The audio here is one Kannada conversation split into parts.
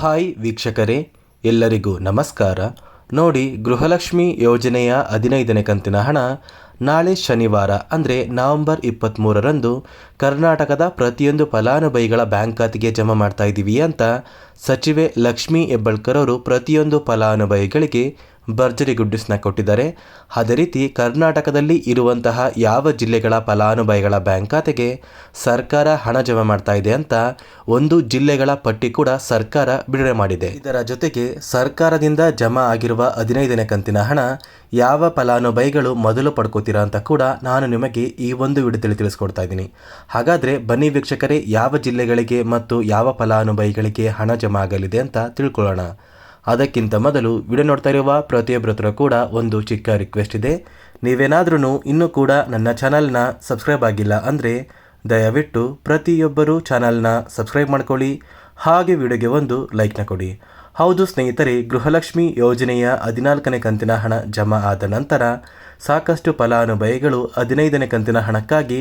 ಹಾಯ್ ವೀಕ್ಷಕರೇ, ಎಲ್ಲರಿಗೂ ನಮಸ್ಕಾರ. ನೋಡಿ, ಗೃಹಲಕ್ಷ್ಮಿ ಯೋಜನೆಯ ಹದಿನೈದನೇ ಕಂತಿನ ಹಣ ನಾಳೆ ಶನಿವಾರ, ಅಂದರೆ ನವೆಂಬರ್ ಇಪ್ಪತ್ತ್ಮೂರರಂದು ಕರ್ನಾಟಕದ ಪ್ರತಿಯೊಂದು ಫಲಾನುಭವಿಗಳ ಬ್ಯಾಂಕ್ ಖಾತೆಗೆ ಜಮಾ ಮಾಡ್ತಾ ಇದ್ದೀವಿ ಅಂತ ಸಚಿವೆ ಲಕ್ಷ್ಮೀ ಹೆಬ್ಬಳ್ಕರ್ ಅವರು ಪ್ರತಿಯೊಂದು ಫಲಾನುಭವಿಗಳಿಗೆ ಭರ್ಜರಿ ಗುಡ್ಡಿಸ್ನ ಕೊಟ್ಟಿದ್ದಾರೆ. ಅದೇ ರೀತಿ ಕರ್ನಾಟಕದಲ್ಲಿ ಇರುವಂತಹ ಯಾವ ಜಿಲ್ಲೆಗಳ ಫಲಾನುಭವಿಗಳ ಬ್ಯಾಂಕ್ ಖಾತೆಗೆ ಸರ್ಕಾರ ಹಣ ಜಮಾ ಮಾಡ್ತಾ ಇದೆ ಅಂತ ಒಂದು ಜಿಲ್ಲೆಗಳ ಪಟ್ಟಿ ಕೂಡ ಸರ್ಕಾರ ಬಿಡುಗಡೆ ಮಾಡಿದೆ. ಇದರ ಜೊತೆಗೆ ಸರ್ಕಾರದಿಂದ ಜಮಾ ಆಗಿರುವ ಹದಿನೈದನೇ ಕಂತಿನ ಹಣ ಯಾವ ಫಲಾನುಭವಿಗಳು ಮೊದಲು ಪಡ್ಕೋತೀರಾ ಅಂತ ಕೂಡ ನಾನು ನಿಮಗೆ ಈ ಒಂದು ವಿಡಿಯೋದಲ್ಲಿ ತಿಳಿಸ್ಕೊಡ್ತಾ ಇದ್ದೀನಿ. ಹಾಗಾದರೆ ಬನ್ನಿ ವೀಕ್ಷಕರೇ, ಯಾವ ಜಿಲ್ಲೆಗಳಿಗೆ ಮತ್ತು ಯಾವ ಫಲಾನುಭವಿಗಳಿಗೆ ಹಣ ಜಮಾ ಆಗಲಿದೆ ಅಂತ ತಿಳ್ಕೊಳ್ಳೋಣ. ಅದಕ್ಕಿಂತ ಮೊದಲು ವಿಡಿಯೋ ನೋಡ್ತಾ ಇರುವ ಪ್ರತಿಯೊಬ್ಬರ ಹತ್ರ ಕೂಡ ಒಂದು ಚಿಕ್ಕ ರಿಕ್ವೆಸ್ಟ್ ಇದೆ. ನೀವೇನಾದ್ರೂ ಇನ್ನೂ ಕೂಡ ನನ್ನ ಚಾನಲ್ನ ಸಬ್ಸ್ಕ್ರೈಬ್ ಆಗಿಲ್ಲ ಅಂದರೆ ದಯವಿಟ್ಟು ಪ್ರತಿಯೊಬ್ಬರೂ ಚಾನಲ್ನ ಸಬ್ಸ್ಕ್ರೈಬ್ ಮಾಡ್ಕೊಳ್ಳಿ. ಹಾಗೆ ವಿಡಿಯೋಗೆ ಒಂದು ಲೈಕ್ನ ಕೊಡಿ. ಹೌದು ಸ್ನೇಹಿತರೆ, ಗೃಹಲಕ್ಷ್ಮಿ ಯೋಜನೆಯ ಹದಿನಾಲ್ಕನೇ ಕಂತಿನ ಹಣ ಜಮಾ ಆದ ನಂತರ ಸಾಕಷ್ಟು ಫಲಾನುಭವಿಗಳು ಹದಿನೈದನೇ ಕಂತಿನ ಹಣಕ್ಕಾಗಿ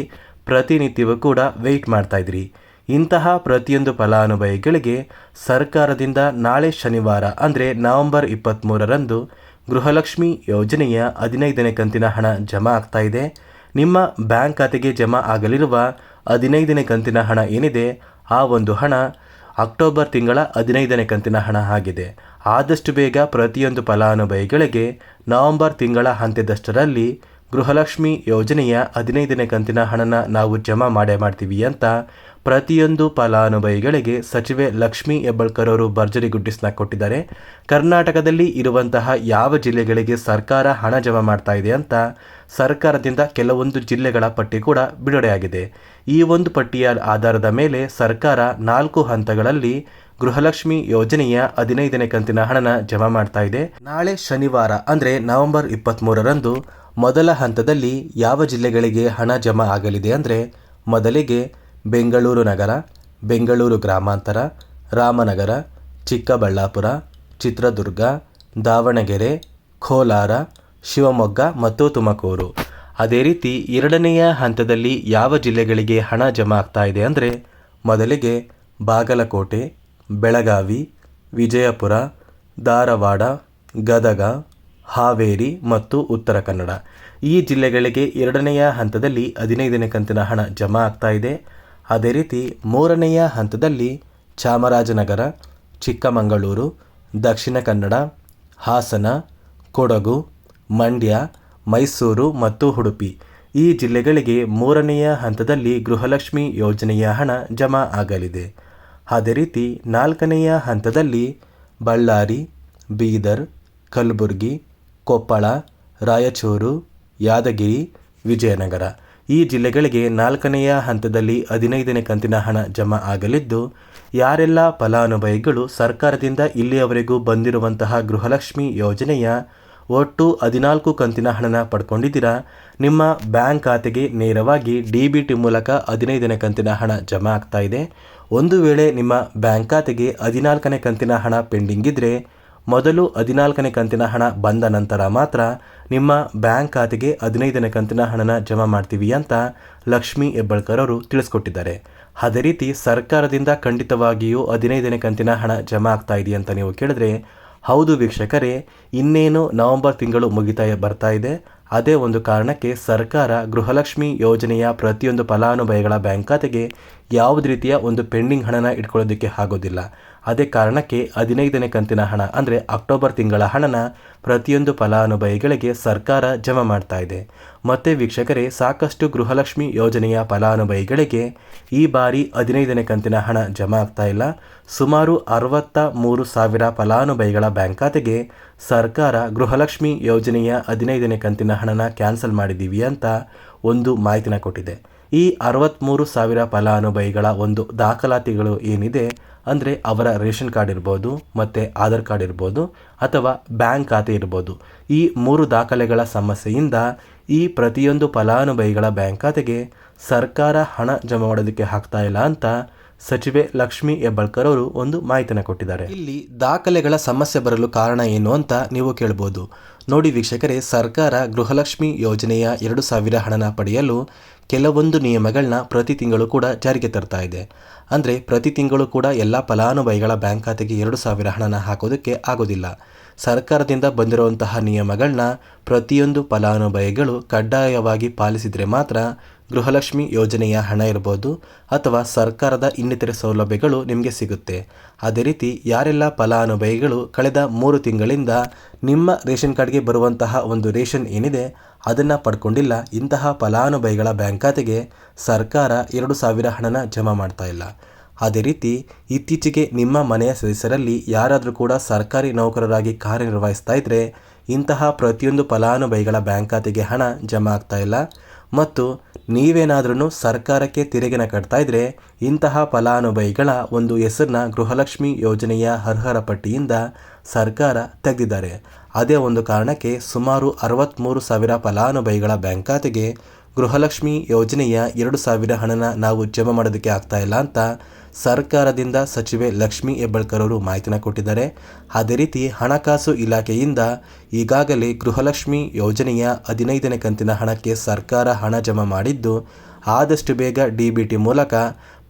ಪ್ರತಿನಿತ್ಯವೂ ಕೂಡ ವೆಯ್ಟ್ ಮಾಡ್ತಾ ಇದ್ರಿ. ಇಂತಹ ಪ್ರತಿಯೊಂದು ಫಲಾನುಭವಿಗಳಿಗೆ ಸರ್ಕಾರದಿಂದ ನಾಳೆ ಶನಿವಾರ, ಅಂದರೆ ನವೆಂಬರ್ ಇಪ್ಪತ್ತ್ಮೂರರಂದು ಗೃಹಲಕ್ಷ್ಮಿ ಯೋಜನೆಯ ಹದಿನೈದನೇ ಕಂತಿನ ಹಣ ಜಮಾ ಆಗ್ತಾ ಇದೆ. ನಿಮ್ಮ ಬ್ಯಾಂಕ್ ಖಾತೆಗೆ ಜಮಾ ಆಗಲಿರುವ ಹದಿನೈದನೇ ಕಂತಿನ ಹಣ ಏನಿದೆ, ಆ ಒಂದು ಹಣ ಅಕ್ಟೋಬರ್ ತಿಂಗಳ ಹದಿನೈದನೇ ಕಂತಿನ ಹಣ ಆಗಿದೆ. ಆದಷ್ಟು ಬೇಗ ಪ್ರತಿಯೊಂದು ಫಲಾನುಭವಿಗಳಿಗೆ ನವೆಂಬರ್ ತಿಂಗಳ ಅಂತ್ಯದಷ್ಟರಲ್ಲಿ ಗೃಹಲಕ್ಷ್ಮಿ ಯೋಜನೆಯ ಹದಿನೈದನೇ ಕಂತಿನ ಹಣನ ನಾವು ಜಮಾ ಮಾಡೇ ಮಾಡ್ತೀವಿ ಅಂತ ಪ್ರತಿಯೊಂದು ಫಲಾನುಭವಿಗಳಿಗೆ ಸಚಿವೆ ಲಕ್ಷ್ಮೀ ಹೆಬ್ಬಳ್ಕರ್ ಅವರು ಭರ್ಜರಿ ಗುಡ್ಡಿಸ್ನ ಕೊಟ್ಟಿದ್ದಾರೆ. ಕರ್ನಾಟಕದಲ್ಲಿ ಇರುವಂತಹ ಯಾವ ಜಿಲ್ಲೆಗಳಿಗೆ ಸರ್ಕಾರ ಹಣ ಜಮಾ ಮಾಡ್ತಾ ಇದೆ ಅಂತ ಸರ್ಕಾರದಿಂದ ಕೆಲವೊಂದು ಜಿಲ್ಲೆಗಳ ಪಟ್ಟಿ ಕೂಡ ಬಿಡುಗಡೆಯಾಗಿದೆ. ಈ ಒಂದು ಪಟ್ಟಿಯ ಆಧಾರದ ಮೇಲೆ ಸರ್ಕಾರ ನಾಲ್ಕು ಹಂತಗಳಲ್ಲಿ ಗೃಹಲಕ್ಷ್ಮಿ ಯೋಜನೆಯ ಹದಿನೈದನೇ ಕಂತಿನ ಹಣನ ಜಮಾ ಮಾಡ್ತಾ ಇದೆ. ನಾಳೆ ಶನಿವಾರ ಅಂದರೆ ನವೆಂಬರ್ ಇಪ್ಪತ್ತ್ಮೂರರಂದು ಮೊದಲ ಹಂತದಲ್ಲಿ ಯಾವ ಜಿಲ್ಲೆಗಳಿಗೆ ಹಣ ಜಮಾ ಆಗಲಿದೆ ಅಂದರೆ ಮೊದಲಿಗೆ ಬೆಂಗಳೂರು ನಗರ, ಬೆಂಗಳೂರು ಗ್ರಾಮಾಂತರ, ರಾಮನಗರ, ಚಿಕ್ಕಬಳ್ಳಾಪುರ, ಚಿತ್ರದುರ್ಗ, ದಾವಣಗೆರೆ, ಕೋಲಾರ, ಶಿವಮೊಗ್ಗ ಮತ್ತು ತುಮಕೂರು. ಅದೇ ರೀತಿ ಎರಡನೆಯ ಹಂತದಲ್ಲಿ ಯಾವ ಜಿಲ್ಲೆಗಳಿಗೆ ಹಣ ಜಮಾ ಆಗ್ತಾ ಇದೆ ಅಂದರೆ ಮೊದಲಿಗೆ ಬಾಗಲಕೋಟೆ, ಬೆಳಗಾವಿ, ವಿಜಯಪುರ, ಧಾರವಾಡ, ಗದಗ ಹಾವೇರಿ ಮತ್ತು ಉತ್ತರ ಕನ್ನಡ. ಈ ಜಿಲ್ಲೆಗಳಿಗೆ ಎರಡನೆಯ ಹಂತದಲ್ಲಿ ಹದಿನೈದನೇ ಕಂತಿನ ಹಣ ಜಮಾ ಆಗ್ತಾ ಇದೆ. ಅದೇ ರೀತಿ ಮೂರನೆಯ ಹಂತದಲ್ಲಿ ಚಾಮರಾಜನಗರ, ಚಿಕ್ಕಮಗಳೂರು, ದಕ್ಷಿಣ ಕನ್ನಡ, ಹಾಸನ, ಕೊಡಗು, ಮಂಡ್ಯ, ಮೈಸೂರು ಮತ್ತು ಉಡುಪಿ. ಈ ಜಿಲ್ಲೆಗಳಿಗೆ ಮೂರನೆಯ ಹಂತದಲ್ಲಿ ಗೃಹಲಕ್ಷ್ಮಿ ಯೋಜನೆಯ ಹಣ ಜಮಾ ಆಗಲಿದೆ. ಅದೇ ರೀತಿ ನಾಲ್ಕನೆಯ ಹಂತದಲ್ಲಿ ಬಳ್ಳಾರಿ, ಬೀದರ್, ಕಲಬುರಗಿ ಕೊಪ್ಪಳ, ರಾಯಚೂರು, ಯಾದಗಿರಿ, ವಿಜಯನಗರ. ಈ ಜಿಲ್ಲೆಗಳಿಗೆ ನಾಲ್ಕನೆಯ ಹಂತದಲ್ಲಿ ಹದಿನೈದನೇ ಕಂತಿನ ಹಣ ಜಮಾ ಆಗಲಿದ್ದು, ಯಾರೆಲ್ಲ ಫಲಾನುಭವಿಗಳು ಸರ್ಕಾರದಿಂದ ಇಲ್ಲಿಯವರೆಗೂ ಬಂದಿರುವಂತಹ ಗೃಹಲಕ್ಷ್ಮಿ ಯೋಜನೆಯ ಒಟ್ಟು ಹದಿನಾಲ್ಕು ಕಂತಿನ ಹಣನ ಪಡ್ಕೊಂಡಿದ್ದೀರಾ? ನಿಮ್ಮ ಬ್ಯಾಂಕ್ ಖಾತೆಗೆ ನೇರವಾಗಿ ಡಿ ಬಿ ಟಿ ಮೂಲಕ ಹದಿನೈದನೇ ಕಂತಿನ ಹಣ ಜಮಾ ಆಗ್ತಾ ಇದೆ. ಒಂದು ವೇಳೆ ನಿಮ್ಮ ಬ್ಯಾಂಕ್ ಖಾತೆಗೆ ಹದಿನಾಲ್ಕನೇ ಕಂತಿನ ಹಣ ಪೆಂಡಿಂಗ್ ಇದ್ದರೆ ಮೊದಲು ಹದಿನಾಲ್ಕನೇ ಕಂತಿನ ಹಣ ಬಂದ ನಂತರ ಮಾತ್ರ ನಿಮ್ಮ ಬ್ಯಾಂಕ್ ಖಾತೆಗೆ ಹದಿನೈದನೇ ಕಂತಿನ ಹಣನ ಜಮಾ ಮಾಡ್ತೀವಿ ಅಂತ ಲಕ್ಷ್ಮೀ ಹೆಬ್ಬಳ್ಕರ್ ಅವರು ತಿಳಿಸ್ಕೊಟ್ಟಿದ್ದಾರೆ. ಅದೇ ರೀತಿ ಸರ್ಕಾರದಿಂದ ಖಂಡಿತವಾಗಿಯೂ ಹದಿನೈದನೇ ಕಂತಿನ ಹಣ ಜಮಾ ಆಗ್ತಾ ಇದೆ ಅಂತ ನೀವು ಕೇಳಿದ್ರೆ, ಹೌದು ವೀಕ್ಷಕರೇ, ಇನ್ನೇನು ನವೆಂಬರ್ ತಿಂಗಳು ಮುಗಿತಾ ಬರ್ತಾ ಇದೆ. ಅದೇ ಒಂದು ಕಾರಣಕ್ಕೆ ಸರ್ಕಾರ ಗೃಹಲಕ್ಷ್ಮಿ ಯೋಜನೆಯ ಪ್ರತಿಯೊಂದು ಫಲಾನುಭವಿಗಳ ಬ್ಯಾಂಕ್ ಖಾತೆಗೆ ಯಾವುದೇ ರೀತಿಯ ಒಂದು ಪೆಂಡಿಂಗ್ ಹಣನ ಇಟ್ಕೊಳ್ಳೋದಕ್ಕೆ ಆಗೋದಿಲ್ಲ. ಅದೇ ಕಾರಣಕ್ಕೆ ಹದಿನೈದನೇ ಕಂತಿನ ಹಣ ಅಂದರೆ ಅಕ್ಟೋಬರ್ ತಿಂಗಳ ಹಣನ ಪ್ರತಿಯೊಂದು ಫಲಾನುಭವಿಗಳಿಗೆ ಸರ್ಕಾರ ಜಮಾ ಮಾಡ್ತಾ ಇದೆ. ಮತ್ತೆ ವೀಕ್ಷಕರೇ, ಸಾಕಷ್ಟು ಗೃಹಲಕ್ಷ್ಮಿ ಯೋಜನೆಯ ಫಲಾನುಭವಿಗಳಿಗೆ ಈ ಬಾರಿ ಹದಿನೈದನೇ ಕಂತಿನ ಹಣ ಜಮಾ ಆಗ್ತಾ ಇಲ್ಲ. ಸುಮಾರು ಅರವತ್ತ ಮೂರು ಸಾವಿರ ಫಲಾನುಭವಿಗಳ ಬ್ಯಾಂಕ್ ಖಾತೆಗೆ ಸರ್ಕಾರ ಗೃಹಲಕ್ಷ್ಮಿ ಯೋಜನೆಯ ಹದಿನೈದನೇ ಕಂತಿನ ಹಣನ ಕ್ಯಾನ್ಸಲ್ ಮಾಡಿದ್ದೀವಿ ಅಂತ ಒಂದು ಮಾಹಿತಿನ ಕೊಟ್ಟಿದೆ. ಈ ಅರವತ್ತ್ಮೂರು ಸಾವಿರ ಫಲಾನುಭವಿಗಳ ಒಂದು ದಾಖಲಾತಿಗಳು ಏನಿದೆ ಅಂದರೆ ಅವರ ರೇಷನ್ ಕಾರ್ಡ್ ಇರ್ಬೋದು, ಮತ್ತು ಆಧಾರ್ ಕಾರ್ಡ್ ಇರ್ಬೋದು, ಅಥವಾ ಬ್ಯಾಂಕ್ ಖಾತೆ ಇರ್ಬೋದು. ಈ ಮೂರು ದಾಖಲೆಗಳ ಸಮಸ್ಯೆಯಿಂದ ಈ ಪ್ರತಿಯೊಂದು ಫಲಾನುಭವಿಗಳ ಬ್ಯಾಂಕ್ ಖಾತೆಗೆ ಸರ್ಕಾರ ಹಣ ಜಮಾ ಮಾಡೋದಕ್ಕೆ ಆಗ್ತಾ ಇಲ್ಲ ಅಂತ ಸಚಿವೆ ಲಕ್ಷ್ಮಿ ಹೆಬ್ಬಾಳ್ಕರ್ ಅವರು ಒಂದು ಮಾಹಿತಿಯನ್ನು ಕೊಟ್ಟಿದ್ದಾರೆ. ಇಲ್ಲಿ ದಾಖಲೆಗಳ ಸಮಸ್ಯೆ ಬರಲು ಕಾರಣ ಏನು ಅಂತ ನೀವು ಕೇಳ್ಬೋದು. ನೋಡಿ ವೀಕ್ಷಕರೇ, ಸರ್ಕಾರ ಗೃಹಲಕ್ಷ್ಮಿ ಯೋಜನೆಯ ಎರಡು ಸಾವಿರ ಹಣನ ಪಡೆಯಲು ಕೆಲವೊಂದು ನಿಯಮಗಳನ್ನ ಪ್ರತಿ ತಿಂಗಳು ಕೂಡ ಜಾರಿಗೆ ತರ್ತಾ ಇದೆ. ಅಂದರೆ ಪ್ರತಿ ತಿಂಗಳು ಕೂಡ ಎಲ್ಲ ಫಲಾನುಭವಿಗಳ ಬ್ಯಾಂಕ್ ಖಾತೆಗೆ ಎರಡು ಸಾವಿರ ಹಣನ ಹಾಕೋದಕ್ಕೆ ಆಗೋದಿಲ್ಲ. ಸರ್ಕಾರದಿಂದ ಬಂದಿರುವಂತಹ ನಿಯಮಗಳನ್ನ ಪ್ರತಿಯೊಂದು ಫಲಾನುಭವಿಗಳು ಕಡ್ಡಾಯವಾಗಿ ಪಾಲಿಸಿದರೆ ಮಾತ್ರ ಗೃಹಲಕ್ಷ್ಮಿ ಯೋಜನೆಯ ಹಣ ಇರ್ಬೋದು ಅಥವಾ ಸರ್ಕಾರದ ಇನ್ನಿತರೆ ಸೌಲಭ್ಯಗಳು ನಿಮಗೆ ಸಿಗುತ್ತೆ. ಅದೇ ರೀತಿ ಯಾರೆಲ್ಲ ಫಲಾನುಭವಿಗಳು ಕಳೆದ ಮೂರು ತಿಂಗಳಿಂದ ನಿಮ್ಮ ರೇಷನ್ ಕಾರ್ಡ್ಗೆ ಬರುವಂತಹ ಒಂದು ರೇಷನ್ ಏನಿದೆ ಅದನ್ನು ಪಡ್ಕೊಂಡಿಲ್ಲ, ಇಂತಹ ಫಲಾನುಭವಿಗಳ ಬ್ಯಾಂಕ್ ಖಾತೆಗೆ ಸರ್ಕಾರ ಎರಡು ಸಾವಿರ ಹಣನ ಜಮಾ ಮಾಡ್ತಾ ಇಲ್ಲ. ಅದೇ ರೀತಿ ಇತ್ತೀಚೆಗೆ ನಿಮ್ಮ ಮನೆಯ ಸದಸ್ಯರಲ್ಲಿ ಯಾರಾದರೂ ಕೂಡ ಸರ್ಕಾರಿ ನೌಕರರಾಗಿ ಕಾರ್ಯನಿರ್ವಹಿಸ್ತಾ ಇದ್ದರೆ ಇಂತಹ ಪ್ರತಿಯೊಂದು ಫಲಾನುಭವಿಗಳ ಬ್ಯಾಂಕ್ ಖಾತೆಗೆ ಹಣ ಜಮಾ ಆಗ್ತಾ ಇಲ್ಲ. ಮತ್ತು ನೀವೇನಾದ್ರೂ ಸರ್ಕಾರಕ್ಕೆ ತೆರಿಗೆನ ಕಟ್ತಾ ಇದ್ರೆ ಇಂತಹ ಫಲಾನುಭವಿಗಳ ಒಂದು ಹೆಸರನ್ನ ಗೃಹಲಕ್ಷ್ಮಿ ಯೋಜನೆಯ ಅರ್ಹರ ಪಟ್ಟಿಯಿಂದ ಸರ್ಕಾರ ತೆಗೆದಿದ್ದಾರೆ. ಅದೇ ಒಂದು ಕಾರಣಕ್ಕೆ ಸುಮಾರು ಅರವತ್ತ್ಮೂರು ಸಾವಿರ ಫಲಾನುಭವಿಗಳ ಬ್ಯಾಂಕ್ ಖಾತೆಗೆ ಗೃಹಲಕ್ಷ್ಮಿ ಯೋಜನೆಯ ಎರಡು ಸಾವಿರ ಹಣನ ನಾವು ಜಮಾ ಮಾಡೋದಕ್ಕೆ ಆಗ್ತಾ ಇಲ್ಲ ಅಂತ ಸರ್ಕಾರದಿಂದ ಸಚಿವೆ ಲಕ್ಷ್ಮಿ ಹೆಬ್ಬಾಳ್ಕರ್ ಅವರು ಮಾಹಿತಿನ ಕೊಟ್ಟಿದ್ದಾರೆ. ಅದೇ ರೀತಿ ಹಣಕಾಸು ಇಲಾಖೆಯಿಂದ ಈಗಾಗಲೇ ಗೃಹಲಕ್ಷ್ಮಿ ಯೋಜನೆಯ ಹದಿನೈದನೇ ಕಂತಿನ ಹಣಕ್ಕೆ ಸರ್ಕಾರ ಹಣ ಜಮಾ ಮಾಡಿದ್ದು, ಆದಷ್ಟು ಬೇಗ ಡಿ ಬಿ ಟಿ ಮೂಲಕ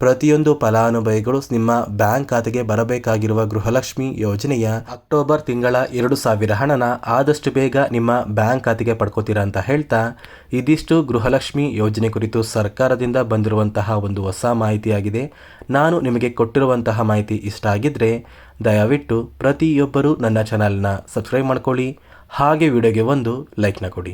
ಪ್ರತಿಯೊಂದು ಫಲಾನುಭವಿಗಳು ನಿಮ್ಮ ಬ್ಯಾಂಕ್ ಖಾತೆಗೆ ಬರಬೇಕಾಗಿರುವ ಗೃಹಲಕ್ಷ್ಮಿ ಯೋಜನೆಯ ಅಕ್ಟೋಬರ್ ತಿಂಗಳ ಎರಡು ಸಾವಿರ ಹಣನ ಆದಷ್ಟು ಬೇಗ ನಿಮ್ಮ ಬ್ಯಾಂಕ್ ಖಾತೆಗೆ ಪಡ್ಕೋತೀರಾ ಅಂತ ಹೇಳ್ತಾ, ಇದಿಷ್ಟು ಗೃಹಲಕ್ಷ್ಮಿ ಯೋಜನೆ ಕುರಿತು ಸರ್ಕಾರದಿಂದ ಬಂದಿರುವಂತಹ ಒಂದು ಹೊಸ ಮಾಹಿತಿಯಾಗಿದೆ. ನಾನು ನಿಮಗೆ ಕೊಟ್ಟಿರುವಂತಹ ಮಾಹಿತಿ ಇಷ್ಟ ಆಗಿದ್ದರೆ ದಯವಿಟ್ಟು ಪ್ರತಿಯೊಬ್ಬರೂ ನನ್ನ ಚಾನಲ್ನ ಸಬ್ಸ್ಕ್ರೈಬ್ ಮಾಡ್ಕೊಳ್ಳಿ. ಹಾಗೆ ವಿಡಿಯೋಗೆ ಒಂದು ಲೈಕ್ನ ಕೊಡಿ.